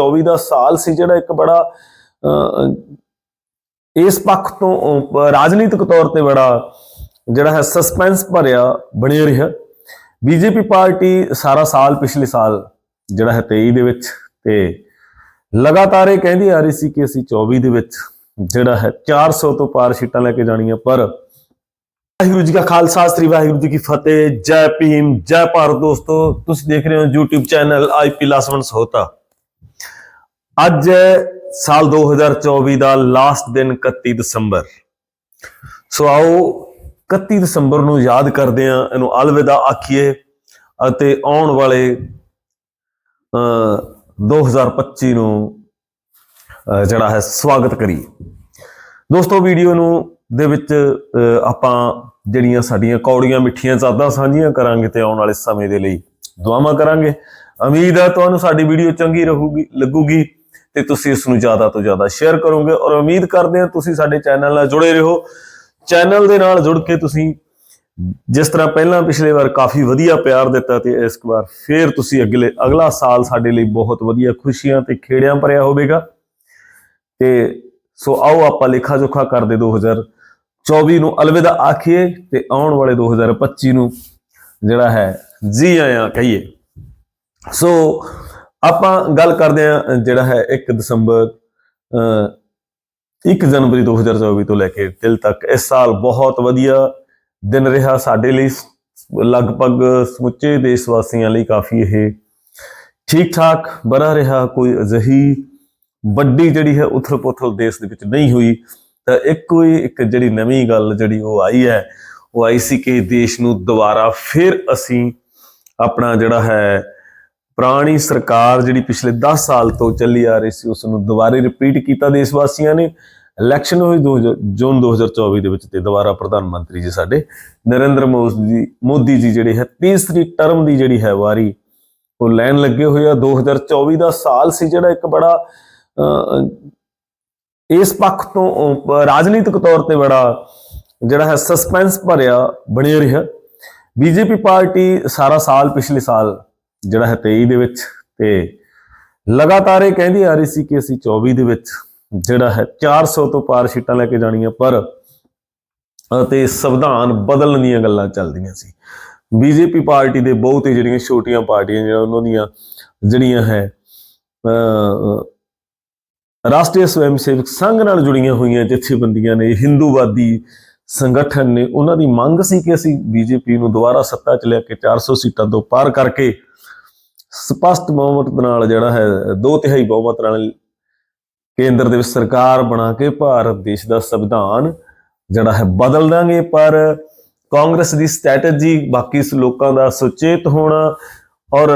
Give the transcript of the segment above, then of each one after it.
24 ਦਾ ਸਾਲ ਸੀ ਜਿਹੜਾ ਇੱਕ ਬੜਾ ਅਹ, ਇਸ ਪੱਖ ਤੋਂ ਰਾਜਨੀਤਿਕ ਤੌਰ ਤੇ ਬੜਾ ਜਿਹੜਾ ਹੈ ਸਸਪੈਂਸ ਭਰਿਆ ਬਣਿਆ ਰਿਹਾ। ਬੀਜੇਪੀ ਪਾਰਟੀ ਸਾਰਾ ਸਾਲ ਪਿਛਲੇ ਸਾਲ ਜਿਹੜਾ ਹੈ 23 ਦੇ ਵਿੱਚ ਤੇ ਲਗਾਤਾਰ ਇਹ ਕਹਿੰਦੀ ਆ ਰਹੀ ਸੀ ਕਿ ਅਸੀਂ 24 ਦੇ ਵਿੱਚ ਜਿਹੜਾ ਹੈ 400 ਤੋਂ ਪਾਰ ਸੀਟਾਂ ਲੈ ਕੇ ਜਾਣੀਆਂ ਪਰ ਵਾਹਿਗੁਰੂ ਜੀ ਕਾ ਖਾਲਸਾ ਸ੍ਰੀ ਵਾਹਿਗੁਰੂ ਜੀ ਕੀ ਫਤਿਹ। ਜੈ ਭੀਮ ਜੈ ਭਾਰਤ ਦੋਸਤੋ ਤੁਸੀਂ ਦੇਖ ਰਹੇ ਹੋ YouTube ਚੈਨਲ ਆਈਪੀ ਲਾਸਵਨ ਸੋਤਾ। ਅੱਜ ਸਾਲ 2024 ਦਾ ਲਾਸਟ ਦਿਨ 31 ਦਸੰਬਰ। ਸੋ ਆਓ 31 ਦਸੰਬਰ ਨੂੰ ਯਾਦ ਕਰਦੇ ਹਾਂ ਇਹਨੂੰ ਅਲਵਿਦਾ ਆਖੀਏ ਅਤੇ ਆਉਣ ਵਾਲੇ ਅ 2025 ਨੂੰ ਜਿਹੜਾ ਹੈ ਸਵਾਗਤ ਕਰੀਏ। ਦੋਸਤੋ ਵੀਡੀਓ ਨੂੰ ਦੇ ਵਿੱਚ ਅ, ਆਪਾਂ ਜਿਹੜੀਆਂ ਸਾਡੀਆਂ ਕੌੜੀਆਂ ਮਿੱਠੀਆਂ ਯਾਦਾਂ ਸਾਂਝੀਆਂ ਕਰਾਂਗੇ ਤੇ ਆਉਣ ਵਾਲੇ ਸਮੇਂ ਦੇ ਲਈ ਦੁਆਵਾਂ ਕਰਾਂਗੇ। ਉਮੀਦ ਹੈ ਤੁਹਾਨੂੰ ਸਾਡੀ ਵੀਡੀਓ ਚੰਗੀ ਰਹੂਗੀ ਲੱਗੂਗੀ। ਤੇ ਤੁਸੀਂ ਇਸ ਨੂੰ ਜ਼ਿਆਦਾ ਤੋਂ ਜ਼ਿਆਦਾ ਸ਼ੇਅਰ ਕਰੋਗੇ ਔਰ ਉਮੀਦ ਕਰਦੇ ਹਾਂ ਤੁਸੀਂ ਸਾਡੇ ਚੈਨਲ ਨਾਲ ਜੁੜੇ ਰਹੋ। ਚੈਨਲ ਦੇ ਨਾਲ ਜੁੜ ਕੇ ਤੁਸੀਂ ਜਿਸ ਤਰ੍ਹਾਂ ਪਹਿਲਾਂ ਪਿਛਲੇ ਵਾਰ ਕਾਫੀ ਵਧੀਆ ਪਿਆਰ ਦਿੱਤਾ ਤੇ ਇਸ ਵਾਰ ਫੇਰ ਤੁਸੀਂ ਅਗਲੇ, ਅਗਲਾ ਸਾਲ ਸਾਡੇ ਲਈ ਬਹੁਤ ਵਧੀਆ ਖੁਸ਼ੀਆਂ ਤੇ ਖੇੜਿਆਂ ਭਰਿਆ ਹੋਵੇਗਾ। ਤੇ ਸੋ ਆਓ ਆਪਾਂ ਲੇਖਾ ਜੋਖਾ ਕਰਦੇ 2024 ਨੂੰ ਅਲਵਿਦਾ ਆਖੀਏ ਤੇ ਆਉਣ ਵਾਲੇ 2025 ਨੂੰ ਜਿਹੜਾ ਹੈ ਜੀ ਆਇਆਂ ਕਹੀਏ। ਸੋ ਆਪਾਂ ਗੱਲ ਕਰਦੇ ਹਾਂ ਜਿਹੜਾ ਹੈ 1 ਦਸੰਬਰ ਅ 1 ਜਨਵਰੀ 2024 ਤੋਂ ਲੈ ਕੇ ਦਿਲ ਤੱਕ। ਇਸ ਸਾਲ ਬਹੁਤ ਵਧੀਆ ਦਿਨ ਰਿਹਾ ਸਾਡੇ ਲਈ। ਲਗਭਗ ਸਮੁੱਚੇ ਦੇਸ਼ ਵਾਸੀਆਂ ਲਈ ਕਾਫੀ ਇਹ ਠੀਕ ਠਾਕ ਬਣਾ ਰਿਹਾ। ਕੋਈ ਅਜਿਹੀ ਵੱਡੀ ਜਿਹੜੀ ਹੈ ਉਥਲ-ਪੁਥਲ ਦੇਸ਼ ਦੇ ਵਿੱਚ ਨਹੀਂ ਹੋਈ। ਤਾਂ ਇੱਕੋ ਹੀ ਇੱਕ ਜਿਹੜੀ ਨਵੀਂ ਗੱਲ ਜਿਹੜੀ ਉਹ ਆਈ ਹੈ, ਉਹ ਆਈ ਸੀ ਕਿ ਦੇਸ਼ ਨੂੰ ਦੁਬਾਰਾ ਫਿਰ ਅਸੀਂ ਆਪਣਾ ਜਿਹੜਾ ਹੈ ਪੁਰਾਣੀ ਸਰਕਾਰ ਜਿਹੜੀ ਪਿਛਲੇ 10 ਸਾਲ ਤੋਂ ਚੱਲੀ ਆ ਰਹੀ ਸੀ ਉਸ ਨੂੰ ਦੁਬਾਰੇ ਰਿਪੀਟ ਕੀਤਾ ਦੇਸ਼ ਵਾਸੀਆਂ ਨੇ। ਇਲੈਕਸ਼ਨ ਹੋਈ ਦੋ ਹਜ਼ਾਰ- ਜੂਨ 2024 ਦੇ ਵਿੱਚ ਤੇ ਦੁਬਾਰਾ ਪ੍ਰਧਾਨ ਮੰਤਰੀ ਜੀ ਸਾਡੇ ਨਰਿੰਦਰ ਮੋਦੀ ਮੋਦੀ ਜੀ ਜਿਹੜੇ ਹੈ ਤੀਸਰੀ ਟਰਮ ਦੀ ਜਿਹੜੀ ਹੈ ਵਾਰੀ ਉਹ ਲੈਣ ਲੱਗੇ ਹੋਏ ਆ। 2024 ਦਾ ਸਾਲ ਸੀ ਜਿਹੜਾ ਇੱਕ ਬੜਾ ਅਹ, ਇਸ ਪੱਖ ਤੋਂ ਰਾਜਨੀਤਿਕ ਤੌਰ ਤੇ ਬੜਾ ਜਿਹੜਾ ਹੈ ਸਸਪੈਂਸ ਭਰਿਆ ਬਣਿਆ ਰਿਹਾ। ਬੀਜੇਪੀ ਪਾਰਟੀ ਸਾਰਾ ਸਾਲ ਪਿਛਲੇ ਸਾਲ ਜਿਹੜਾ ਹੈ 23 ਦੇ ਵਿੱਚ ਤੇ ਲਗਾਤਾਰ ਇਹ ਕਹਿੰਦੀ ਆ ਰਹੀ ਸੀ ਕਿ ਅਸੀਂ 24 ਦੇ ਵਿੱਚ ਜਿਹੜਾ ਹੈ 400 ਤੋਂ ਪਾਰ ਸੀਟਾਂ ਲੈ ਕੇ ਜਾਣੀਆਂ ਪਰ ਅਤੇ ਸੰਵਿਧਾਨ ਬਦਲਣ ਦੀਆਂ ਗੱਲਾਂ ਚੱਲਦੀਆਂ ਸੀ। ਬੀਜੇਪੀ ਪਾਰਟੀ ਦੇ ਬਹੁਤ ਹੀ ਜਿਹੜੀਆਂ ਛੋਟੀਆਂ ਪਾਰਟੀਆਂ ਜਿਹੜਾ ਉਹਨਾਂ ਦੀਆਂ ਜਿਹੜੀਆਂ ਹੈ ਅਹ, ਰਾਸ਼ਟਰੀ ਸਵੈਮ ਸੇਵਕ ਸੰਘ ਨਾਲ ਜੁੜੀਆਂ ਹੋਈਆਂ ਜਥੇਬੰਦੀਆਂ ਨੇ ਹਿੰਦੂਵਾਦੀ ਸੰਗਠਨ ਨੇ ਉਹਨਾਂ ਦੀ ਮੰਗ ਸੀ ਕਿ ਅਸੀਂ ਬੀਜੇਪੀ ਨੂੰ ਦੁਬਾਰਾ ਸੱਤਾ 'ਚ ਲੈ ਕੇ 400 ਸੀਟਾਂ ਤੋਂ ਪਾਰ ਕਰਕੇ ਸਪਸ਼ਟ ਬਹੁਮਤ ਨਾਲ ਜਿਹੜਾ ਹੈ, ਦੋ ਤਿਹਾਈ ਬਹੁਮਤ ਨਾਲ ਕੇਂਦਰ ਦੇ ਵਿੱਚ ਸਰਕਾਰ ਬਣਾ ਕੇ ਭਾਰਤ ਦੇਸ਼ ਦਾ ਸੰਵਿਧਾਨ ਜਿਹੜਾ ਹੈ ਬਦਲ ਦਾਂਗੇ। ਪਰ ਕਾਂਗਰਸ ਦੀ ਸਟ੍ਰੈਟਜੀ ਬਾਕੀ ਲੋਕਾਂ ਦਾ ਸੁਚੇਤ ਹੋਣਾ ਔਰ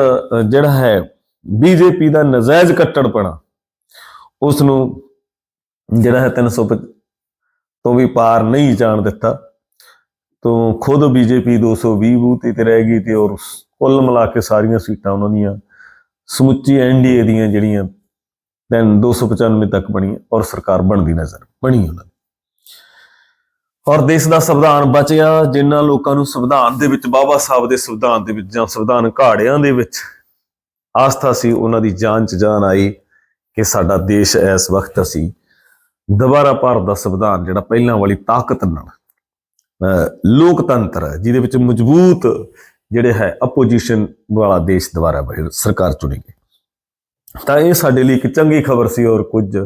ਜਿਹੜਾ ਹੈ ਬੀਜੇਪੀ ਦਾ ਨਜਾਇਜ਼ ਕੱਟੜਪਣਾ ਉਸ ਨੂੰ ਜਿਹੜਾ ਹੈ 300 ਪ- ਤੋਂ ਵੀ ਪਾਰ ਨਹੀਂ ਜਾਣ ਦਿੱਤਾ। ਤੋਂ ਖੁਦ ਬੀਜੇਪੀ 220 ਬੂਥ ਤੇ ਰਹਿ ਗਈ ਤੇ ਔਰ ਕੁੱਲ ਮਿਲਾ ਕੇ ਸਾਰੀਆਂ ਸੀਟਾਂ ਉਹਨਾਂ ਦੀਆਂ ਸਮੁੱਚੀ ਐਨਡੀਏ ਦੀਆਂ ਜਿਹੜੀਆਂ ਦੈਨ 295 ਤੱਕ ਬਣੀ ਔਰ ਸਰਕਾਰ ਬਣਦੀ ਨਜ਼ਰ ਬਣੀ ਉਹਨਾਂ ਦੀ। ਔਰ ਦੇਸ਼ ਦਾ ਸੰਵਿਧਾਨ ਬਚਿਆ ਜਿਨ੍ਹਾਂ ਲੋਕਾਂ ਨੂੰ ਸੰਵਿਧਾਨ ਦੇ ਵਿੱਚ ਬਾਬਾ ਸਾਹਿਬ ਦੇ ਸੰਵਿਧਾਨ ਦੇ ਵਿੱਚ ਜਾਂ ਸੰਵਿਧਾਨ ਘਾੜਿਆਂ ਦੇ ਵਿੱਚ ਆਸਥਾ ਸੀ ਉਹਨਾਂ ਦੀ ਜਾਨ ਚ ਜਾਨ ਆਈ ਕਿ ਸਾਡਾ ਦੇਸ਼ ਇਸ ਵਕਤ ਅਸੀਂ ਦੁਬਾਰਾ ਭਾਰਤ ਦਾ ਸੰਵਿਧਾਨ ਜਿਹੜਾ ਪਹਿਲਾਂ ਵਾਲੀ ਤਾਕਤ ਨਾਲ ਅਹ, ਲੋਕਤੰਤਰ ਹੈ, ਜਿਹਦੇ ਵਿੱਚ ਮਜ਼ਬੂਤ ਜਿਹੜੇ ਹੈ ਆਪੋਜੀਸ਼ਨ ਵਾਲਾ ਦੇਸ਼ ਦੁਬਾਰਾ ਬਣੇ ਸਰਕਾਰ ਚੁਣੀ ਗਈ। ਤਾਂ ਇਹ ਸਾਡੇ ਲਈ ਇੱਕ ਚੰਗੀ ਖਬਰ ਸੀ ਔਰ ਕੁਝ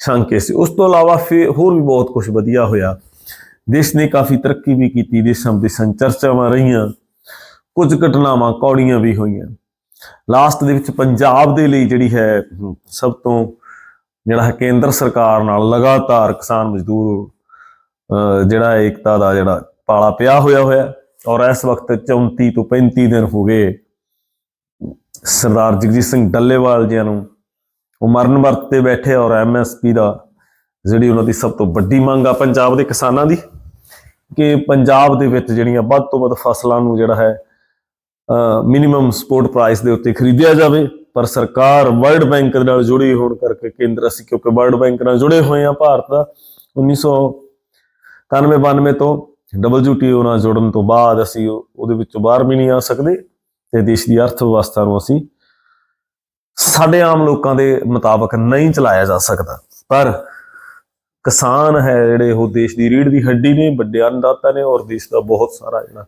ਸ਼ੰਕੇ ਸੀ। ਉਸ ਤੋਂ ਇਲਾਵਾ ਫਿਰ ਹੋਰ ਵੀ ਬਹੁਤ ਕੁਝ ਵਧੀਆ ਹੋਇਆ। ਦੇਸ਼ ਨੇ ਕਾਫੀ ਤਰੱਕੀ ਵੀ ਕੀਤੀ। ਦੇਸ਼ਾਂ ਦੇ ਸੰਚਰਚਾਵਾਂ ਰਹੀਆਂ। ਕੁਝ ਘਟਨਾਵਾਂ, ਕੌੜੀਆਂ ਵੀ ਹੋਈਆਂ। ਲਾਸਟ ਦੇ ਵਿੱਚ ਪੰਜਾਬ ਦੇ ਲਈ ਜਿਹੜੀ ਹੈ ਸਭ ਤੋਂ ਜਿਹੜਾ ਹੈ ਕੇਂਦਰ ਸਰਕਾਰ ਨਾਲ ਲਗਾਤਾਰ ਕਿਸਾਨ ਮਜ਼ਦੂਰ ਜਿਹੜਾ ਏਕਤਾ ਦਾ ਜਿਹੜਾ ਪਾਲਾ ਪਿਆ ਹੋਇਆ ਹੋਇਆ। ਔਰ ਇਸ ਵਕਤ 34 ਤੋਂ 35 ਦਿਨ ਹੋ ਗਏ। ਸਰਦਾਰ ਜਗਜੀਤ ਸਿੰਘ ਡੱਲੇਵਾਲ ਜੀ ਨੂੰ ਉਹ ਮਰਨ ਵਰਤ ਤੇ ਬੈਠੇ ਔਰ ਐਮਐਸਪੀ ਦਾ ਜਿਹੜੀ ਉਹਨਾਂ ਦੀ ਸਭ ਤੋਂ ਵੱਡੀ ਮੰਗ ਆ ਪੰਜਾਬ ਦੇ ਕਿਸਾਨਾਂ ਦੀ ਕਿ ਪੰਜਾਬ ਦੇ ਵਿੱਚ ਜਿਹੜੀਆਂ ਵੱਧ ਤੋਂ ਵੱਧ ਫਸਲਾਂ ਨੂੰ ਜਿਹੜਾ ਹੈ ਮਿਨੀਮਮ ਸਪੋਰਟ ਪ੍ਰਾਈਸ ਦੇ ਉੱਤੇ ਖਰੀਦਿਆ ਜਾਵੇ। ਪਰ ਸਰਕਾਰ ਵਰਲਡ ਬੈਂਕ ਦੇ ਨਾਲ ਜੁੜੀ ਹੋਣ ਕਰਕੇ ਕੇਂਦਰ ਅਸੀਂ ਕਿਉਂਕਿ ਵਰਲਡ ਬੈਂਕ ਨਾਲ ਜੁੜੇ ਹੋਏ ਆ, ਭਾਰਤ ਦਾ 1991 92 ਤੋਂ WTO ਨਾਲ ਜੁੜਨ ਤੋਂ ਬਾਅਦ ਅਸੀਂ ਉਹਦੇ ਵਿੱਚੋਂ ਬਾਹਰ ਵੀ ਨਹੀਂ ਆ ਸਕਦੇ ਤੇ ਦੇਸ਼ ਦੀ ਅਰਥ ਵਿਵਸਥਾ ਨੂੰ ਅਸੀਂ ਸਾਡੇ ਆਮ ਲੋਕਾਂ ਦੇ ਮੁਤਾਬਕ ਨਹੀਂ ਚਲਾਇਆ ਜਾ ਸਕਦਾ। ਪਰ ਕਿਸਾਨ ਹੈ ਜਿਹੜੇ ਉਹ ਦੇਸ਼ ਦੀ ਰੀੜ ਦੀ ਹੱਡੀ ਨੇ, ਵੱਡੇ ਅੰਨਦਾਤਾ ਨੇ ਔਰ ਦੇਸ਼ ਦਾ ਬਹੁਤ ਸਾਰਾ ਜਿਹੜਾ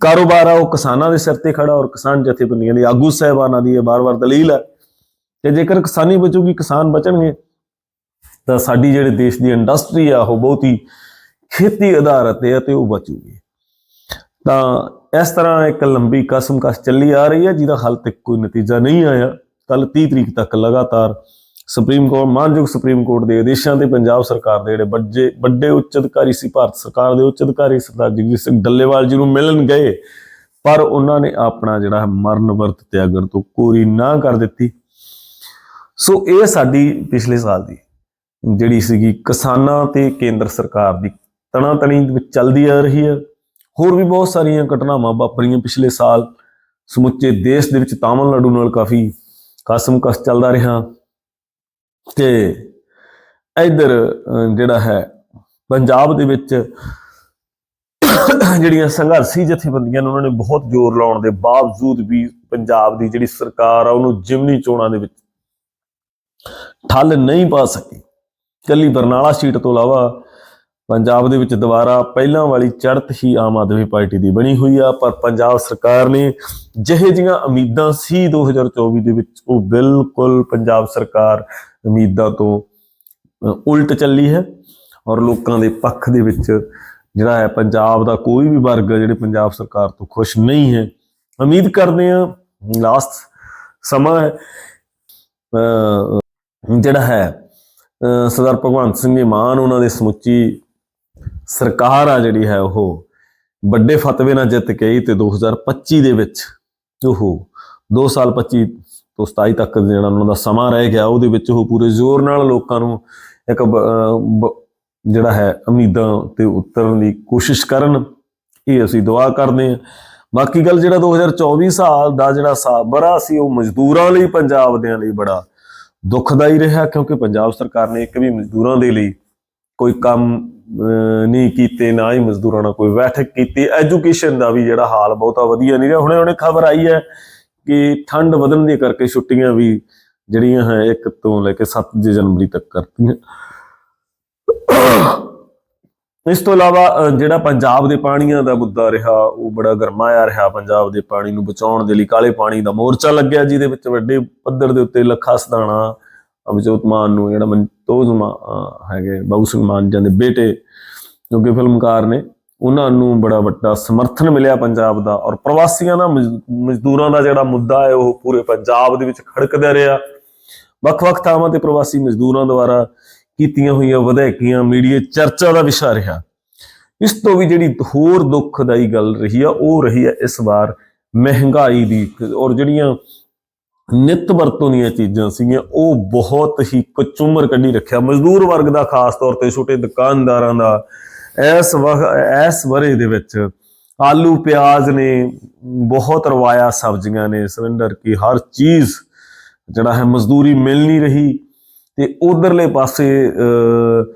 ਕਾਰੋਬਾਰ ਆ, ਉਹ ਕਿਸਾਨਾਂ ਦੇ ਸਿਰ ਤੇ ਖੜਾ ਔਰ ਕਿਸਾਨ ਜਥੇਬੰਦੀਆਂ ਦੀ, ਆਗੂ ਸਹਿਬਾਨਾਂ ਦੀ ਇਹ ਬਾਰ-ਬਾਰ ਦਲੀਲ ਹੈ ਕਿ ਜੇਕਰ ਕਿਸਾਨੀ ਬਚੂਗੀ, ਕਿਸਾਨ ਬਚਣਗੇ, ਤਾਂ ਸਾਡੀ ਜਿਹੜੇ ਦੇਸ਼ ਦੀ ਇੰਡਸਟਰੀ ਆ, ਉਹ ਬਹੁਤ ਹੀ ਖੇਤੀ ਆਧਾਰਿਤ ਹੈ ਤੇ ਉਹ ਬਚੂਗੀ। ਤਾਂ ਇਸ ਤਰ੍ਹਾਂ ਇੱਕ ਲੰਬੀ ਕਸਮ ਕਸ ਚੱਲੀ ਆ ਰਹੀ ਹੈ, ਜਿਹਦਾ ਹਾਲ ਤੱਕ ਕੋਈ ਨਤੀਜਾ ਨਹੀਂ ਆਇਆ। ਕੱਲ 30 ਤਰੀਕ ਤੱਕ ਲਗਾਤਾਰ ਸੁਪਰੀਮ ਕੋਰਟ, ਮਾਨਯੋਗ ਸੁਪਰੀਮ ਕੋਰਟ ਦੇ ਆਦੇਸ਼ਾਂ ਤੇ ਪੰਜਾਬ ਸਰਕਾਰ ਦੇ ਜਿਹੜੇ ਵੱਡੇ ਵੱਡੇ ਉੱਚ ਅਧਿਕਾਰੀ ਸੀ, ਭਾਰਤ ਸਰਕਾਰ ਦੇ ਉੱਚ ਅਧਿਕਾਰੀ ਸਰਦਾਰ ਜਗਜੀਤ ਸਿੰਘ ਡੱਲੇਵਾਲ ਜੀ ਨੂੰ ਮਿਲਣ ਗਏ, ਪਰ ਉਹਨਾਂ ਨੇ ਆਪਣਾ ਜਿਹੜਾ ਮਰਨ ਵਰਤ ਤਿਆਗਣ ਤੋਂ ਕੋਰੀ ਨਾ ਕਰ ਦਿੱਤੀ। ਸੋ ਇਹ ਸਾਡੀ ਪਿਛਲੇ ਸਾਲ ਦੀ ਜਿਹੜੀ ਸੀਗੀ ਕਿਸਾਨਾਂ ਤੇ ਕੇਂਦਰ ਸਰਕਾਰ ਦੀ ਤਣਾ ਤਣੀ ਵਿੱਚ ਚੱਲਦੀ ਆ ਰਹੀ ਹੈ ਹੋਰ ਵੀ ਬਹੁਤ ਸਾਰੀਆਂ ਘਟਨਾਵਾਂ ਵਾਪਰੀਆਂ ਪਿਛਲੇ ਸਾਲ। ਸਮੁੱਚੇ ਦੇਸ਼ ਦੇ ਵਿੱਚ ਤਾਮਿਲਨਾਡੂ ਨਾਲ ਕਾਫੀ ਕਸਮਕਸ ਚੱਲਦਾ ਰਿਹਾ। ਤੇ ਇਧਰ ਜਿਹੜਾ ਹੈ, ਪੰਜਾਬ ਦੇ ਵਿੱਚ ਜਿਹੜੀਆਂ ਸੰਘਰਸ਼ੀ ਜਥੇਬੰਦੀਆਂ ਨੇ, ਉਹਨਾਂ ਨੇ ਬਹੁਤ ਜ਼ੋਰ ਲਾਉਣ ਦੇ ਬਾਵਜੂਦ ਵੀ ਪੰਜਾਬ ਦੀ ਜਿਹੜੀ ਸਰਕਾਰ ਆ, ਉਹਨੂੰ ਜਿਮਨੀ ਚੋਣਾਂ ਦੇ ਵਿੱਚ ਠੱਲ ਨਹੀਂ ਪਾ ਸਕੀ। ਕੱਲੀ ਬਰਨਾਲਾ ਸੀਟ ਤੋਂ ਇਲਾਵਾ ਪੰਜਾਬ ਦੇ ਵਿੱਚ ਦੁਬਾਰਾ ਪਹਿਲਾਂ ਵਾਲੀ ਚੜ੍ਹਤ ਹੀ ਆਮ ਆਦਮੀ ਪਾਰਟੀ ਦੀ ਬਣੀ ਹੋਈ ਆ ਪਰ ਪੰਜਾਬ ਸਰਕਾਰ ਨੇ ਜਿਹੇ ਜੀਆਂ ਉਮੀਦਾਂ ਸੀ 2024 ਦੇ ਵਿੱਚ ਉਹ ਬਿਲਕੁਲ ਪੰਜਾਬ ਸਰਕਾਰ ਉਮੀਦਾਂ ਤੋਂ ਉਲਟ ਚੱਲੀ ਹੈ ਔਰ ਲੋਕਾਂ ਦੇ ਪੱਖ ਦੇ ਵਿੱਚ ਜਿਹੜਾ ਹੈ ਪੰਜਾਬ ਦਾ ਕੋਈ ਵੀ ਵਰਗ ਜਿਹੜੇ ਪੰਜਾਬ ਸਰਕਾਰ ਤੋਂ ਖੁਸ਼ ਨਹੀਂ ਹੈ। ਉਮੀਦ ਕਰਦੇ ਆ ਲਾਸਟ ਸਮਾਂ ਹੈ ਜਿਹੜਾ ਹੈ ਅ, ਸਰਦਾਰ ਭਗਵੰਤ ਸਿੰਘ ਮਾਨ ਉਹਨਾਂ ਦੇ ਸਮੁੱਚੀ ਸਰਕਾਰ ਆ ਜਿਹੜੀ ਹੈ ਉਹ ਵੱਡੇ ਫਤਵੇ ਨਾਲ ਜਿੱਤ ਕੇ ਆਈ ਤੇ 2025 ਦੇ ਵਿੱਚ ਉਹ 2 ਸਾਲ 25 ਤੋਂ 27 ਤੱਕ ਜਿਹੜਾ ਉਹਨਾਂ ਦਾ ਸਮਾਂ ਰਹਿ ਗਿਆ, ਉਹਦੇ ਵਿੱਚ ਉਹ ਪੂਰੇ ਜ਼ੋਰ ਨਾਲ ਲੋਕਾਂ ਨੂੰ ਇੱਕ ਜਿਹੜਾ ਹੈ ਉਮੀਦਾਂ ਤੇ ਉਤਰਨ ਦੀ ਕੋਸ਼ਿਸ਼ ਕਰਨ, ਇਹ ਅਸੀਂ ਦੁਆ ਕਰਦੇ ਹਾਂ। ਬਾਕੀ ਗੱਲ ਜਿਹੜਾ 2024 ਸਾਲ ਦਾ ਜਿਹੜਾ ਸਾਬਰਾ ਸੀ, ਉਹ ਮਜ਼ਦੂਰਾਂ ਲਈ, ਪੰਜਾਬ ਦੇ ਲਈ ਬੜਾ ਦੁਖਦਾਈ ਰਿਹਾ, ਕਿਉਂਕਿ ਪੰਜਾਬ ਸਰਕਾਰ ਨੇ ਇੱਕ ਵੀ ਮਜ਼ਦੂਰਾਂ ਦੇ ਲਈ ਕੋਈ ਕੰਮ ਨਹੀਂ ਕੀਤੇ ਨਾ ਹੀ ਮਜ਼ਦੂਰਾਂ ਨਾਲ ਕੋਈ ਬੈਠਕ ਕੀਤੀ। ਐਜੂਕੇਸ਼ਨ ਦਾ ਵੀ ਜਿਹੜਾ ਹਾਲ ਬਹੁਤਾ ਵਧੀਆ ਨਹੀਂ ਰਿਹਾ। ਹੁਣੇ ਹੁਣੇ ਖਬਰ ਆਈ ਹੈ ਕਿ ਠੰਡ ਵਧਣ ਦੇ ਕਰਕੇ ਛੁੱਟੀਆਂ ਵੀ ਜਿਹੜੀਆਂ ਹੈ 1 ਤੋਂ ਲੈ ਕੇ 7 ਜਨਵਰੀ ਤੱਕ ਕਰਤੀਆਂ। ਇਸ ਤੋਂ ਇਲਾਵਾ ਅਹ, ਜਿਹੜਾ ਪੰਜਾਬ ਦੇ ਪਾਣੀਆਂ ਦਾ ਮੁੱਦਾ ਰਿਹਾ ਉਹ ਬੜਾ ਗਰਮਾਇਆ ਰਿਹਾ। ਪੰਜਾਬ ਦੇ ਪਾਣੀ ਨੂੰ ਬਚਾਉਣ ਦੇ ਲਈ ਕਾਲੇ ਪਾਣੀ ਦਾ ਮੋਰਚਾ ਲੱਗਿਆ ਜਿਹਦੇ ਵਿੱਚ ਵੱਡੇ ਪੱਧਰ ਦੇ ਉੱਤੇ ਲੱਖਾ ਸਦਾਣਾ ਅਭਿਜੋਤ ਮਾਨ ਨੂੰ ਜਿਹੜਾ ਮਨਤੋਜ ਹੈਗੇ ਬਾਬੂ ਸਿੰਘ ਮਾਨ ਦੇ ਬੇਟੇ ਜੋ ਫਿਲਮਕਾਰ ਨੇ, ਉਹਨਾਂ ਨੂੰ ਬੜਾ ਵੱਡਾ ਸਮਰਥਨ ਮਿਲਿਆ ਪੰਜਾਬ ਦਾ ਔਰ ਪ੍ਰਵਾਸੀਆਂ ਦਾ ਮਜ਼ਦੂਰਾਂ ਦਾ ਜਿਹੜਾ ਮੁੱਦਾ ਹੈ, ਉਹ ਪੂਰੇ ਪੰਜਾਬ ਦੇ ਵਿੱਚ ਖੜਕਦਾ ਰਿਹਾ। ਵੱਖ-ਵੱਖ ਥਾਵਾਂ ਤੇ ਪ੍ਰਵਾਸੀ ਮਜ਼ਦੂਰਾਂ ਦੁਆਰਾ ਕੀਤੀਆਂ ਹੋਈਆਂ ਵਿਧਾਇਕੀਆਂ ਮੀਡੀਆ ਚਰਚਾ ਦਾ ਵਿਸ਼ਾ ਰਿਹਾ। ਇਸ ਤੋਂ ਵੀ ਜਿਹੜੀ ਹੋਰ ਦੁੱਖਦਾਈ ਗੱਲ ਰਹੀ ਆ, ਉਹ ਰਹੀ ਹੈ ਇਸ ਵਾਰ ਮਹਿੰਗਾਈ ਦੀ, ਔਰ ਜਿਹੜੀਆਂ ਨਿੱਤ ਵਰਤੋਂ ਦੀਆਂ ਚੀਜ਼ਾਂ ਸੀਗੀਆਂ ਉਹ ਬਹੁਤ ਹੀ ਕਚੂਮਰ ਕੱਢੀ ਰੱਖਿਆ। ਮਜ਼ਦੂਰ ਵਰਗ ਦਾ ਖਾਸ ਤੌਰ ਤੇ ਛੋਟੇ ਦੁਕਾਨਦਾਰਾਂ ਦਾ ਇਸ ਵਕ ਇਸ ਵਰੇ ਦੇ ਵਿੱਚ ਆਲੂ ਪਿਆਜ਼ ਨੇ ਬਹੁਤ ਰਵਾਇਆ ਸਬਜ਼ੀਆਂ ਨੇ ਸਿਲੰਡਰ ਕੀ ਹਰ ਚੀਜ਼ ਜਿਹੜਾ ਹੈ ਮਜ਼ਦੂਰੀ ਮਿਲ ਨਹੀਂ ਰਹੀ। ਤੇ ਉਧਰਲੇ ਪਾਸੇ ਅਹ,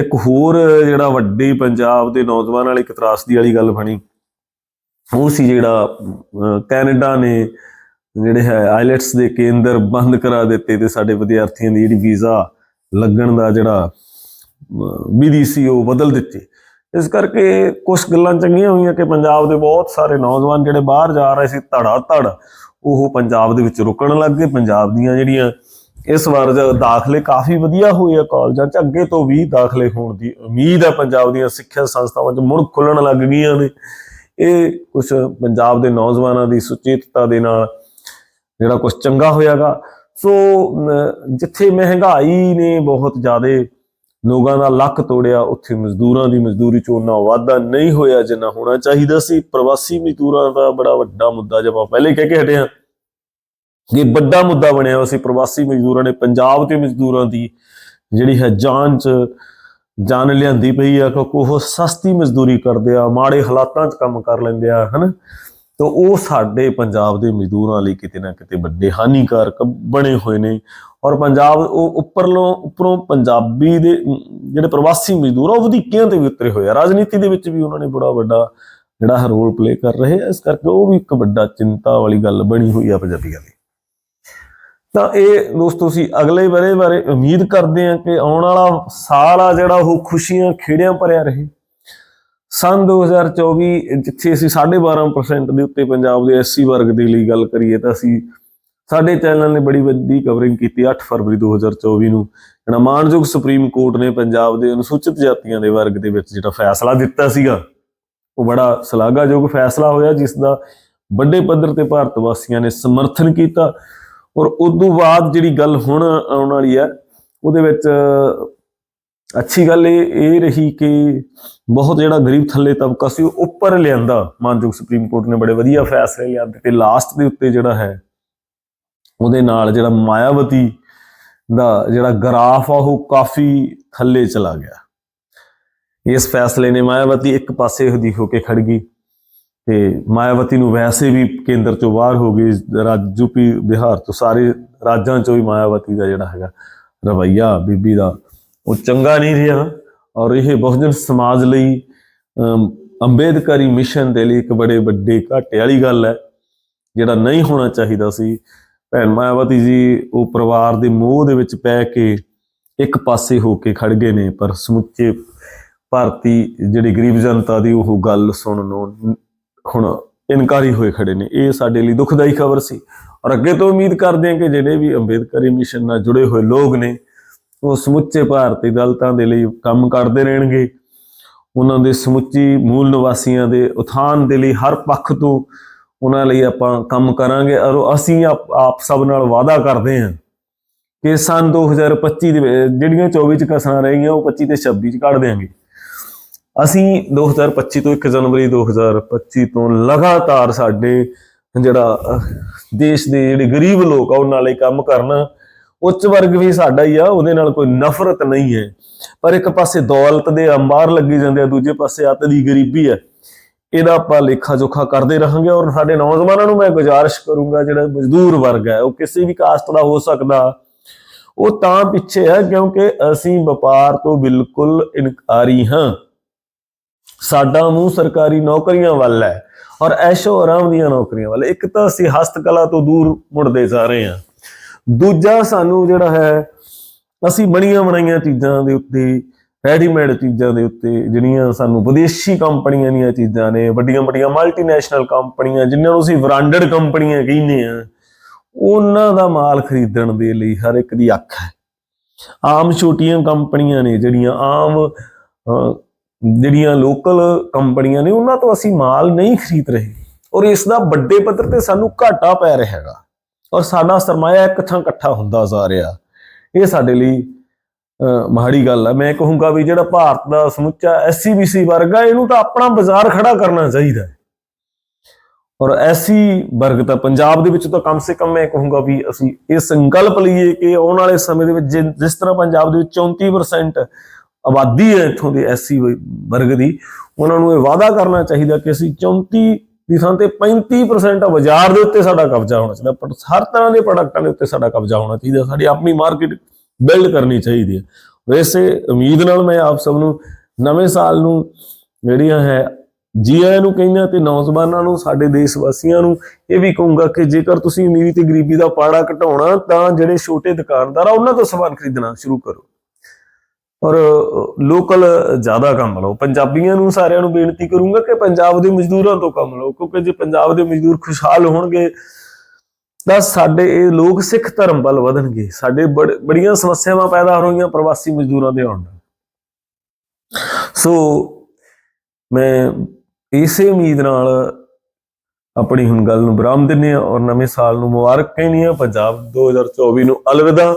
ਇੱਕ ਹੋਰ ਜਿਹੜਾ ਵੱਡੀ ਪੰਜਾਬ ਦੇ ਨੌਜਵਾਨ ਵਾਲੀ ਇੱਕ ਤਰਾਸਦੀ ਵਾਲੀ ਗੱਲ ਬਣੀ। ਉਹ ਸੀ ਜਿਹੜਾ ਅਹ, ਕੈਨੇਡਾ ਨੇ ਜਿਹੜੇ ਹੈ ਆਈਲੈਟਸ ਦੇ ਕੇਂਦਰ ਬੰਦ ਕਰਾ ਦਿੱਤੇ ਤੇ ਸਾਡੇ ਵਿਦਿਆਰਥੀਆਂ ਦੀ ਜਿਹੜੀ ਵੀਜ਼ਾ ਲੱਗਣ ਦਾ ਜਿਹੜਾ ਵਿਧੀ ਸੀ, ਉਹ ਬਦਲ ਦਿੱਤੀ। ਇਸ ਕਰਕੇ ਕੁਝ ਗੱਲਾਂ ਚੰਗੀਆਂ ਹੋਈਆਂ ਕਿ ਪੰਜਾਬ ਦੇ ਬਹੁਤ ਸਾਰੇ ਨੌਜਵਾਨ ਜਿਹੜੇ ਬਾਹਰ ਜਾ ਰਹੇ ਸੀ ਧੜਾ ਧੜ ਉਹ ਪੰਜਾਬ ਦੇ ਵਿੱਚ ਰੁਕਣ ਲੱਗ ਗਏ। ਪੰਜਾਬ ਦੀਆਂ ਜਿਹੜੀਆਂ ਇਸ ਵਾਰ ਜ- ਦਾਖਲੇ ਕਾਫੀ ਵਧੀਆ ਹੋਏ ਆ ਕਾਲਜਾਂ 'ਚ, ਅੱਗੇ ਤੋਂ ਵੀ ਦਾਖਲੇ ਹੋਣ ਦੀ ਉਮੀਦ ਹੈ। ਪੰਜਾਬ ਦੀਆਂ ਸਿੱਖਿਆ ਸੰਸਥਾਵਾਂ 'ਚ ਮੁੜ ਖੁੱਲਣ ਲੱਗ ਗਈਆਂ ਨੇ। ਇਹ ਕੁਝ ਪੰਜਾਬ ਦੇ ਨੌਜਵਾਨਾਂ ਦੀ ਸੁਚੇਤਤਾ ਦੇ ਨਾਲ ਜਿਹੜਾ ਕੁਝ ਚੰਗਾ ਹੋਇਆਗਾ। ਸੋ ਜਿੱਥੇ ਮਹਿੰਗਾਈ ਨੇ ਬਹੁਤ ਜ਼ਿਆਦਾ ਲੋਕਾਂ ਦਾ ਲੱਕ ਤੋੜਿਆ, ਉੱਥੇ ਮਜ਼ਦੂਰਾਂ ਦੀ ਮਜ਼ਦੂਰੀ ਚ ਉਹਨਾਂ ਵਾਧਾ ਨਹੀਂ ਹੋਇਆ ਜਿੰਨਾ ਹੋਣਾ ਚਾਹੀਦਾ ਸੀ। ਪ੍ਰਵਾਸੀ ਮਜ਼ਦੂਰਾਂ ਦਾ ਬੜਾ ਵੱਡਾ ਮੁੱਦਾ ਜਿਵੇਂ ਆਪਾਂ ਪਹਿਲੇ ਕਹਿ ਕੇ ਹਟੇ ਹਾਂ ਇਹ ਵੱਡਾ ਮੁੱਦਾ ਬਣਿਆ ਹੋਇਆ ਸੀ। ਪ੍ਰਵਾਸੀ ਮਜ਼ਦੂਰਾਂ ਨੇ ਪੰਜਾਬ ਦੇ ਮਜ਼ਦੂਰਾਂ ਦੀ ਜਿਹੜੀ ਹੈ ਜਾਨ ਚ ਜਾਨ ਲਿਆਂਦੀ ਪਈ ਆ, ਕਿਉਂਕਿ ਉਹ ਸਸਤੀ ਮਜ਼ਦੂਰੀ ਕਰਦੇ ਆ, ਮਾੜੇ ਹਾਲਾਤਾਂ 'ਚ ਕੰਮ ਕਰ ਲੈਂਦੇ ਆ, ਹਨ? ਤਾਂ ਉਹ ਸਾਡੇ ਪੰਜਾਬ ਦੇ ਮਜ਼ਦੂਰਾਂ ਲਈ ਕਿਤੇ ਨਾ ਕਿਤੇ ਵੱਡੇ ਹਾਨੀਕਾਰਕ ਬਣੇ ਹੋਏ ਨੇ। ਔਰ ਪੰਜਾਬ ਉਹ ਉੱਪਰਲੋਂ, ਉੱਪਰੋਂ ਪੰਜਾਬੀ ਦੇ ਜਿਹੜੇ ਪ੍ਰਵਾਸੀ ਮਜ਼ਦੂਰ ਆ, ਉਹ ਵਧੀਕੀਆਂ ਤੇ ਵੀ ਉਤਰੇ ਹੋਏ ਆ। ਰਾਜਨੀਤੀ ਦੇ ਵਿੱਚ ਵੀ ਉਹਨਾਂ ਨੇ ਬੜਾ ਵੱਡਾ ਜਿਹੜਾ ਰੋਲ ਪਲੇ ਕਰ ਰਹੇ ਆ। ਇਸ ਕਰਕੇ ਉਹ ਵੀ ਇੱਕ ਵੱਡਾ ਚਿੰਤਾ ਵਾਲੀ ਗੱਲ ਬਣੀ ਹੋਈ ਆ ਪੰਜਾਬੀਆਂ ਲਈ ਤਾਂ ਇਹ ਦੋਸਤੋ, ਅਸੀਂ ਅਗਲੇ ਬਰੇ ਬਾਰੇ ਉਮੀਦ ਕਰਦੇ ਹਾਂ ਕਿ ਆਉਣ ਵਾਲਾ ਸਾਲ ਆ ਜਿਹੜਾ ਉਹ ਖੁਸ਼ੀਆਂ ਖੇੜਿਆਂ ਭਰਿਆ ਰਹੇ। ਸਨ 2024 ਜਿੱਥੇ ਅਸੀਂ 12.5% ਦੇ ਉੱਤੇ ਪੰਜਾਬ ਦੇ ਐਸਸੀ ਵਰਗ ਦੇ ਲਈ ਗੱਲ ਕਰੀਏ ਤਾਂ ਅਸੀਂ ਸਾਡੇ ਚੈਨਲ ਨੇ ਬੜੀ ਵੱਡੀ ਕਵਰਿੰਗ ਕੀਤੀ 8 ਫਰਵਰੀ 2024 ਨੂੰ। ਜਿਹੜਾ ਮਾਨਯੋਗ ਸੁਪਰੀਮ ਕੋਰਟ ਨੇ ਪੰਜਾਬ ਦੇ ਅਨੁਸੂਚਿਤ ਜਾਤੀਆਂ ਦੇ ਵਰਗ ਦੇ ਵਿੱਚ ਜਿਹੜਾ ਫੈਸਲਾ ਦਿੱਤਾ ਸੀਗਾ, ਉਹ ਬੜਾ ਸ਼ਲਾਘਾਯੋਗ ਫੈਸਲਾ ਹੋਇਆ ਜਿਸ ਦਾ ਵੱਡੇ ਪੱਧਰ ਤੇ ਭਾਰਤ ਵਾਸੀਆਂ ਨੇ ਸਮਰਥਨ ਕੀਤਾ। ਔਰ ਉਸ ਤੋਂ ਬਾਅਦ ਜਿਹੜੀ ਗੱਲ ਹੁਣ ਆਉਣ ਵਾਲੀ ਹੈ, ਉਹਦੇ ਵਿੱਚ ਅੱਛੀ ਗੱਲ ਇਹ ਇਹ ਰਹੀ ਕਿ ਬਹੁਤ ਜਿਹੜਾ ਗਰੀਬ ਥੱਲੇ ਤਬਕਾ ਸੀ, ਉਹ ਉੱਪਰ ਲਿਆਂਦਾ। ਮਾਨਯੋਗ ਸੁਪਰੀਮ ਕੋਰਟ ਨੇ ਬੜੇ ਵਧੀਆ ਫੈਸਲੇ ਲਿਆਂਦੇ ਤੇ ਲਾਸਟ ਦੇ ਉੱਤੇ ਜਿਹੜਾ ਹੈ, ਉਹਦੇ ਨਾਲ ਜਿਹੜਾ ਮਾਇਆਵਤੀ ਦਾ ਜਿਹੜਾ ਗ੍ਰਾਫ ਆ, ਉਹ ਕਾਫੀ ਥੱਲੇ ਚਲਾ ਗਿਆ। ਇਸ ਫੈਸਲੇ ਨੇ ਮਾਇਆਵਤੀ ਇੱਕ ਪਾਸੇ ਦੀ ਹੋ ਕੇ ਖੜ ਗਈ ਤੇ ਮਾਇਆਵਤੀ ਨੂੰ ਵੈਸੇ ਵੀ ਕੇਂਦਰ ਚੋਂ ਬਾਹਰ ਹੋ ਗਈ। ਰਾਜ ਯੂਪੀ ਬਿਹਾਰ ਤੋਂ ਸਾਰੇ ਰਾਜਾਂ ਚੋਂ ਵੀ ਮਾਇਆਵਤੀ ਦਾ ਜਿਹੜਾ ਹੈਗਾ ਰਵਈਆ, ਬੀਬੀ ਦਾ ਉਹ ਚੰਗਾ ਨਹੀਂ ਰਿਹਾ ਔਰ ਇਹ ਬਹੁਜਨ ਸਮਾਜ ਲਈ ਅੰਬੇਦਕਰੀ ਮਿਸ਼ਨ ਦੇ ਲਈ ਇੱਕ ਬੜੇ ਵੱਡੇ ਘਾਟੇ ਵਾਲੀ ਗੱਲ ਹੈ, ਜਿਹੜਾ ਨਹੀਂ ਹੋਣਾ ਚਾਹੀਦਾ ਸੀ। ਭੈਣ ਮਾਇਆਵਤੀ ਜੀ, ਉਹ ਪਰਿਵਾਰ ਦੇ ਮੋਹ ਦੇ ਵਿੱਚ ਪੈ ਕੇ ਇੱਕ ਪਾਸੇ ਹੋ ਕੇ ਖੜ ਗਏ ਨੇ, ਪਰ ਸਮੁੱਚੇ ਭਾਰਤੀ ਜਿਹੜੀ ਗਰੀਬ ਜਨਤਾ ਦੀ ਉਹ ਗੱਲ ਸੁਣਨ ਨੂੰ ਹੁਣ ਇਨਕਾਰੀ ਹੋਏ ਖੜੇ ਨੇ। ਇਹ ਸਾਡੇ ਲਈ ਦੁਖਦਾਈ ਖਬਰ ਸੀ। ਔਰ ਅੱਗੇ ਤੋਂ ਉਮੀਦ ਕਰਦੇ ਹਾਂ ਕਿ ਜਿਹੜੇ ਵੀ ਅੰਬੇਦਕਰੀ ਮਿਸ਼ਨ ਨਾਲ ਜੁੜੇ ਹੋਏ ਲੋਕ ਨੇ ਉਹ ਸਮੁੱਚੇ ਭਾਰਤੀ ਦਲਤਾਂ ਦੇ ਲਈ ਕੰਮ ਕਰਦੇ ਰਹਿਣਗੇ। ਉਹਨਾਂ ਦੇ ਸਮੁੱਚੀ ਮੂਲ ਨਿਵਾਸੀਆਂ ਦੇ ਉਥਾਨ ਦੇ ਲਈ ਹਰ ਪੱਖ ਤੋਂ ਉਹਨਾਂ ਲਈ ਆਪਾਂ ਕੰਮ ਕਰਾਂਗੇ ਔਰ ਅਸੀਂ ਆਪ ਆਪ ਸਭ ਨਾਲ ਵਾਅਦਾ ਕਰਦੇ ਹਾਂ ਕਿ ਸਨ 2025 ਦੇ ਜਿਹੜੀਆਂ 24 ਚ ਕਸਰਾਂ ਰਹਿ ਗਈਆਂ, ਉਹ 25 ਤੇ 26 ਚ ਕੱਢ ਦੇਾਂਗੇ ਅਸੀਂ 2025 ਤੋਂ 1 ਜਨਵਰੀ 2025 ਤੋਂ ਲਗਾਤਾਰ ਸਾਡੇ ਜਿਹੜਾ ਦੇਸ਼ ਦੇ ਜਿਹੜੇ ਗਰੀਬ ਲੋਕ ਆ, ਉਹਨਾਂ ਲਈ ਕੰਮ ਕਰਨਾ ਉੱਚ ਵਰਗ ਵੀ ਸਾਡਾ ਹੀ ਆ, ਉਹਦੇ ਨਾਲ ਕੋਈ ਨਫ਼ਰਤ ਨਹੀਂ ਹੈ। ਪਰ ਇੱਕ ਪਾਸੇ ਦੌਲਤ ਦੇ ਅੰਬਾਰ ਲੱਗੇ ਜਾਂਦੇ ਆ, ਦੂਜੇ ਪਾਸੇ ਅੱਤ ਦੀ ਗਰੀਬੀ ਹੈ। ਇਹਦਾ ਆਪਾਂ ਲੇਖਾ ਜੋਖਾ ਕਰਦੇ ਰਹਾਂਗੇ ਔਰ ਸਾਡੇ ਨੌਜਵਾਨਾਂ ਨੂੰ ਮੈਂ ਗੁਜ਼ਾਰਿਸ਼ ਕਰੂੰਗਾ, ਜਿਹੜਾ ਮਜ਼ਦੂਰ ਵਰਗ ਹੈ, ਉਹ ਕਿਸੇ ਵੀ ਕਾਸਟ ਦਾ ਹੋ ਸਕਦਾ। ਉਹ ਤਾਂ ਪਿੱਛੇ ਹੈ, ਕਿਉਂਕਿ ਅਸੀਂ ਵਪਾਰ ਤੋਂ ਬਿਲਕੁਲ ਇਨਕਾਰੀ ਹਾਂ। ਸਾਡਾ ਮੂੰਹ ਸਰਕਾਰੀ ਨੌਕਰੀਆਂ ਵੱਲ ਹੈ ਔਰ ਐਸ਼ੋ ਆਰਾਮ ਦੀਆਂ ਨੌਕਰੀਆਂ ਵੱਲ ਇੱਕ ਤਾਂ ਅਸੀਂ ਹਸਤਕਲਾ ਤੋਂ ਦੂਰ ਮੁੜਦੇ ਜਾ ਰਹੇ ਹਾਂ। ਦੂਜਾ ਸਾਨੂੰ ਜਿਹੜਾ ਹੈ, ਅਸੀਂ ਬਣੀਆਂ ਬਣਾਈਆਂ ਚੀਜ਼ਾਂ ਦੇ ਉੱਤੇ ਰੈਡੀਮੇਡ ਚੀਜ਼ਾਂ ਦੇ ਉੱਤੇ, ਜਿਹੜੀਆਂ ਸਾਨੂੰ ਵਿਦੇਸ਼ੀ ਕੰਪਨੀਆਂ ਦੀਆਂ ਚੀਜ਼ਾਂ ਨੇ, ਵੱਡੀਆਂ ਵੱਡੀਆਂ ਮਲਟੀਨੈਸ਼ਨਲ ਕੰਪਨੀਆਂ, ਜਿਨ੍ਹਾਂ ਨੂੰ ਅਸੀਂ ਬ੍ਰਾਂਡਡ ਕੰਪਨੀਆਂ ਕਹਿੰਦੇ ਆ ਉਹਨਾਂ ਦਾ ਮਾਲ ਖਰੀਦਣ ਦੇ ਲਈ ਹਰ ਇੱਕ ਦੀ ਅੱਖ ਹੈ। ਆਮ ਛੋਟੀਆਂ ਕੰਪਨੀਆਂ ਨੇ, ਜਿਹੜੀਆਂ ਆਮ ਜਿਹੜੀਆਂ ਲੋਕਲ ਕੰਪਨੀਆਂ ਨੇ, ਉਹਨਾਂ ਤੋਂ ਅਸੀਂ ਮਾਲ ਨਹੀਂ ਖਰੀਦ ਰਹੇ। ਔਰ ਇਸ ਦਾ ਵੱਡੇ ਪੱਧਰ ਤੇ ਸਾਨੂੰ ਘਾਟਾ ਪੈ ਰਿਹਾ ਹੈਗਾ। ਔਰ ਸਾਡਾ ਸਰਮਾਇਆ ਇੱਕ ਥਾਂ ਇਕੱਠਾ ਹੁੰਦਾ ਜਾ ਰਿਹਾ। ਇਹ ਸਾਡੇ ਲਈ ਅਹ, ਮਾੜੀ ਗੱਲ ਹੈ ਮੈਂ ਕਹੂੰਗਾ ਵੀ ਜਿਹੜਾ ਭਾਰਤ ਦਾ ਸਮੁੱਚਾ ਐਸਸੀਬੀਸੀ ਵਰਗ ਆ ਇਹਨੂੰ ਤਾਂ ਆਪਣਾ ਬਾਜ਼ਾਰ ਖੜਾ ਕਰਨਾ ਚਾਹੀਦਾ ਔਰ ਐਸੀ ਵਰਗ ਤਾਂ ਪੰਜਾਬ ਦੇ ਵਿੱਚ ਤਾਂ ਕਮ ਸੇ ਕਮ ਮੈਂ ਕਹੂੰਗਾ ਵੀ ਅਸੀਂ ਇਹ ਸੰਕਲਪ ਲਈਏ ਕਿ ਆਉਣ ਵਾਲੇ ਸਮੇਂ ਦੇ ਵਿੱਚ ਜਿ- ਜਿਸ ਤਰ੍ਹਾਂ ਪੰਜਾਬ ਦੇ ਵਿੱਚ 34% ਆਬਾਦੀ ਹੈ ਇੱਥੋਂ ਦੇ ਐਸਸੀ ਵਰਗ ਦੀ ਉਹਨਾਂ ਨੂੰ ਇਹ ਵਾਅਦਾ ਕਰਨਾ ਚਾਹੀਦਾ ਕਿ ਅਸੀਂ 34 ਦੀ ਥਾਂ ਤੇ 35% ਬਾਜ਼ਾਰ ਦੇ ਉੱਤੇ ਸਾਡਾ ਕਬਜ਼ਾ ਹੋਣਾ ਚਾਹੀਦਾ, ਪਰ ਹਰ ਤਰ੍ਹਾਂ ਦੇ ਪ੍ਰੋਡਕਟਾਂ ਦੇ ਉੱਤੇ ਸਾਡਾ ਕਬਜ਼ਾ ਹੋਣਾ ਚਾਹੀਦਾ, ਸਾਡੀ ਆਪਣੀ ਮਾਰਕੀਟ ਬਿਲਡ ਕਰਨੀ ਚਾਹੀਦੀ ਹੈ। ਵੈਸੇ ਉਮੀਦ ਨਾਲ ਮੈਂ ਆਪ ਸਭ ਨੂੰ ਨਵੇਂ ਸਾਲ ਨੂੰ ਜਿਹੜੀਆਂ ਹੈ ਜੀ ਆਇਆਂ ਨੂੰ ਕਹਿੰਦਾ ਤੇ ਨੌਜਵਾਨਾਂ ਨੂੰ, ਸਾਡੇ ਦੇਸ਼ ਵਾਸੀਆਂ ਨੂੰ ਇਹ ਵੀ ਕਹੂੰਗਾ ਕਿ ਜੇਕਰ ਤੁਸੀਂ ਅਮੀਰੀ ਤੇ ਗਰੀਬੀ ਦਾ ਪਾੜਾ ਘਟਾਉਣਾ ਤਾਂ ਜਿਹੜੇ ਛੋਟੇ ਦੁਕਾਨਦਾਰ ਆ, ਉਹਨਾਂ ਤੋਂ ਸਮਾਨ ਖਰੀਦਣਾ ਸ਼ੁਰੂ ਕਰੋ। ਔਰ ਲੋਕਲ ਜ਼ਿਆਦਾ ਕੰਮ ਲਓ। ਪੰਜਾਬੀਆਂ ਨੂੰ ਸਾਰਿਆਂ ਨੂੰ ਬੇਨਤੀ ਕਰੂੰਗਾ ਕਿ ਪੰਜਾਬ ਦੇ ਮਜ਼ਦੂਰਾਂ ਤੋਂ ਕੰਮ ਲਓ, ਕਿਉਂਕਿ ਜੇ ਪੰਜਾਬ ਦੇ ਮਜ਼ਦੂਰ ਖੁਸ਼ਹਾਲ ਹੋਣਗੇ, ਤਾਂ ਸਾਡੇ ਇਹ ਲੋਕ ਸਿੱਖ ਧਰਮ ਵੱਲ ਵਧਣਗੇ। ਸਾਡੇ ਬੜ- ਬੜੀਆਂ ਸਮੱਸਿਆਵਾਂ ਪੈਦਾ ਹੋ ਰਹੀਆਂ ਪ੍ਰਵਾਸੀ ਮਜ਼ਦੂਰਾਂ ਦੇ ਆਉਣ ਨਾਲ। ਸੋ, ਮੈਂ ਇਸੇ ਉਮੀਦ ਨਾਲ ਆਪਣੀ ਹੁਣ ਗੱਲ ਨੂੰ ਵਿਰਾਮ ਦਿੰਦੇ ਹਾਂ ਔਰ ਨਵੇਂ ਸਾਲ ਨੂੰ ਮੁਬਾਰਕ ਕਹਿੰਦੇ ਹਾਂ। ਪੰਜਾਬ 2024 ਨੂੰ ਅਲਵਿਦਾ।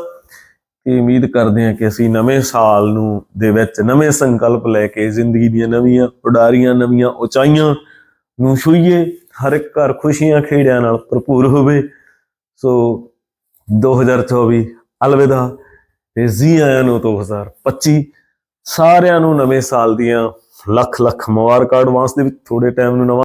ਤੇ ਉਮੀਦ ਕਰਦੇ ਹਾਂ ਕਿ ਅਸੀਂ ਨਵੇਂ ਸਾਲ ਨੂੰ ਦੇ ਵਿੱਚ ਨਵੇਂ ਸੰਕਲਪ ਲੈ ਕੇ ਜ਼ਿੰਦਗੀ ਦੀਆਂ ਨਵੀਆਂ ਉਡਾਰੀਆਂ, ਨਵੀਆਂ ਉਚਾਈਆਂ ਨੂੰ ਛੂਈਏ, ਹਰ ਇੱਕ ਘਰ ਖੁਸ਼ੀਆਂ ਖੇੜਿਆਂ ਨਾਲ ਭਰਪੂਰ ਹੋਵੇ। ਸੋ 2024 ਅਲਵਿਦਾ। ਤੇ ਜੀ ਆਇਆਂ ਨੂੰ 2025 ਸਾਰਿਆਂ ਨੂੰ ਨਵੇਂ ਸਾਲ ਦੀਆਂ ਲੱਖ ਲੱਖ ਮੁਬਾਰਕਾਂ ਐਡਵਾਂਸ ਦੇ ਵਿੱਚ ਥੋੜੇ ਟਾਈਮ ਨੂੰ ਨਵਾਂ